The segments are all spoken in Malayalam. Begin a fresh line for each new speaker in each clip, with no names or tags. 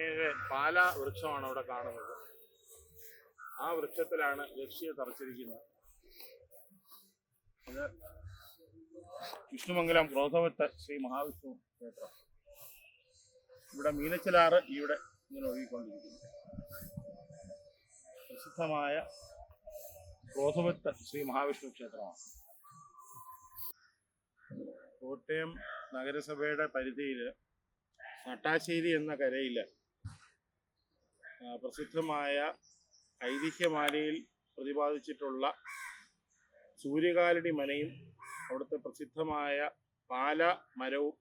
നേരെ പാല വൃക്ഷമാണ് അവിടെ കാണുന്നത്. ആ വൃക്ഷത്തിലാണ് ലക്ഷ്യ തറച്ചിരിക്കുന്നത്. ഇത് വിഷ്ണുമംഗലം ക്രോധവത്ത് ശ്രീ മഹാവിഷ്ണു ക്ഷേത്രം. ഇവിടെ മീനച്ചിലാറ് ഇവിടെ ഇങ്ങനെ ഒഴുകിക്കൊണ്ടിരിക്കുന്നു. പ്രസിദ്ധമായ ക്രോധവത്ത് ശ്രീ മഹാവിഷ്ണു ക്ഷേത്രമാണ്. കോട്ടയം നഗരസഭയുടെ പരിധിയിൽ നട്ടാശ്ശേരി എന്ന കരയിൽ പ്രസിദ്ധമായ ഐതിഹ്യമാലയിൽ പ്രതിപാദിച്ചിട്ടുള്ള സൂര്യകാലടി മനയും അവിടുത്തെ പ്രസിദ്ധമായ പാല മരവും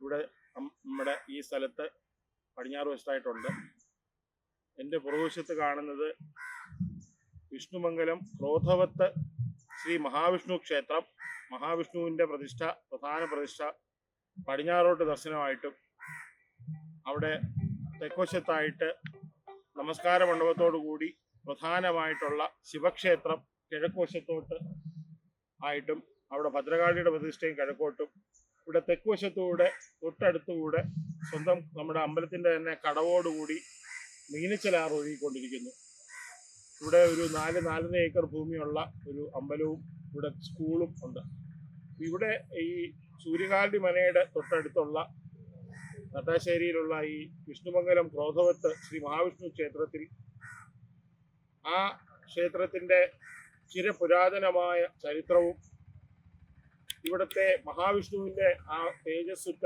ഇവിടെ നമ്മുടെ ഈ സ്ഥലത്ത് പടിഞ്ഞാറ് വശത്തായിട്ടുണ്ട്. എന്റെ പുറകുവശത്ത് കാണുന്നത് വിഷ്ണുമംഗലം ക്രോധവത്ത് ശ്രീ മഹാവിഷ്ണു ക്ഷേത്രം. മഹാവിഷ്ണുവിന്റെ പ്രതിഷ്ഠ പ്രധാന പ്രതിഷ്ഠ പടിഞ്ഞാറോട്ട് ദർശനമായിട്ടും അവിടെ തെക്കുവശത്തായിട്ട് നമസ്കാര മണ്ഡപത്തോടു കൂടി പ്രധാനമായിട്ടുള്ള ശിവക്ഷേത്രം കിഴക്കുവശത്തോട്ട് ആയിട്ടും അവിടെ ഭദ്രകാളിയുടെ പ്രതിഷ്ഠയും കിഴക്കോട്ടും. ഇവിടെ തെക്കുവശത്തൂടെ തൊട്ടടുത്തുകൂടെ സ്വന്തം നമ്മുടെ അമ്പലത്തിന്റെ തന്നെ കടവോടുകൂടി മീനച്ചിലാർ ഒഴുകിക്കൊണ്ടിരിക്കുന്നു. ഇവിടെ ഒരു നാല് നാലര ഏക്കർ ഭൂമിയുള്ള ഒരു അമ്പലവും ഇവിടെ സ്കൂളും ഉണ്ട്. ഇവിടെ ഈ സൂര്യകാലി മനയുടെ തൊട്ടടുത്തുള്ള നട്ടാശ്ശേരിയിലുള്ള ഈ വിഷ്ണുമംഗലം ക്രോധവത്ത് ശ്രീ മഹാവിഷ്ണു ക്ഷേത്രത്തിൽ ആ ക്ഷേത്രത്തിന്റെ ചിരപുരാതനമായ ചരിത്രവും ഇവിടുത്തെ മഹാവിഷ്ണുവിന്റെ ആ തേജസ്സുറ്റ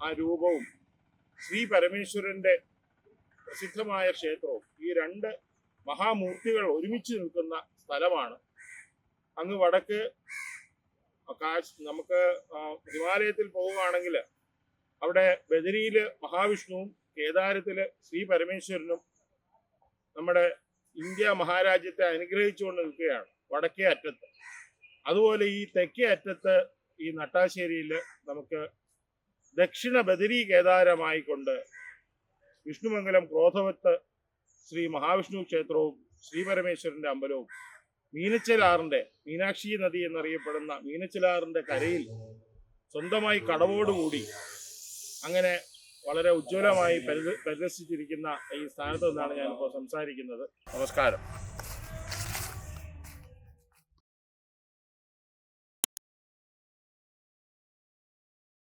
ആ രൂപവും ശ്രീ പരമേശ്വരന്റെ പ്രസിദ്ധമായ ക്ഷേത്രവും ഈ രണ്ട് മഹാമൂർത്തികൾ ഒരുമിച്ച് നിൽക്കുന്ന സ്ഥലമാണ്. അങ്ങ് വടക്ക് കാശ് നമുക്ക് ഹിമാലയത്തിൽ പോവുകയാണെങ്കിൽ അവിടെ ബദരിയിൽ മഹാവിഷ്ണുവും കേദാരത്തിൽ ശ്രീ പരമേശ്വരനും നമ്മുടെ ഇന്ത്യ മഹാരാജ്യത്തെ അനുഗ്രഹിച്ചുകൊണ്ട് നിൽക്കുകയാണ് വടക്കേ അറ്റത്ത്. അതുപോലെ ഈ തെക്കേ അറ്റത്ത് ഈ നട്ടാശ്ശേരിയിൽ നമുക്ക് ദക്ഷിണ ബദരി കേദാരമായിക്കൊണ്ട് വിഷ്ണുമംഗലം ക്രോധവത്ത് ശ്രീ മഹാവിഷ്ണു ക്ഷേത്രവും ശ്രീ പരമേശ്വരന്റെ അമ്പലവും മീനച്ചിലാറിന്റെ മീനാക്ഷി നദി എന്നറിയപ്പെടുന്ന മീനച്ചിലാറിന്റെ കരയിൽ സ്വന്തമായി കടവോടുകൂടി അങ്ങനെ വളരെ ഉജ്ജ്വലമായി പരിദർശിച്ചിരിക്കുന്ന ഈ സ്ഥാനത്ത് നിന്നാണ് ഞാനിപ്പോൾ സംസാരിക്കുന്നത്. നമസ്കാരം.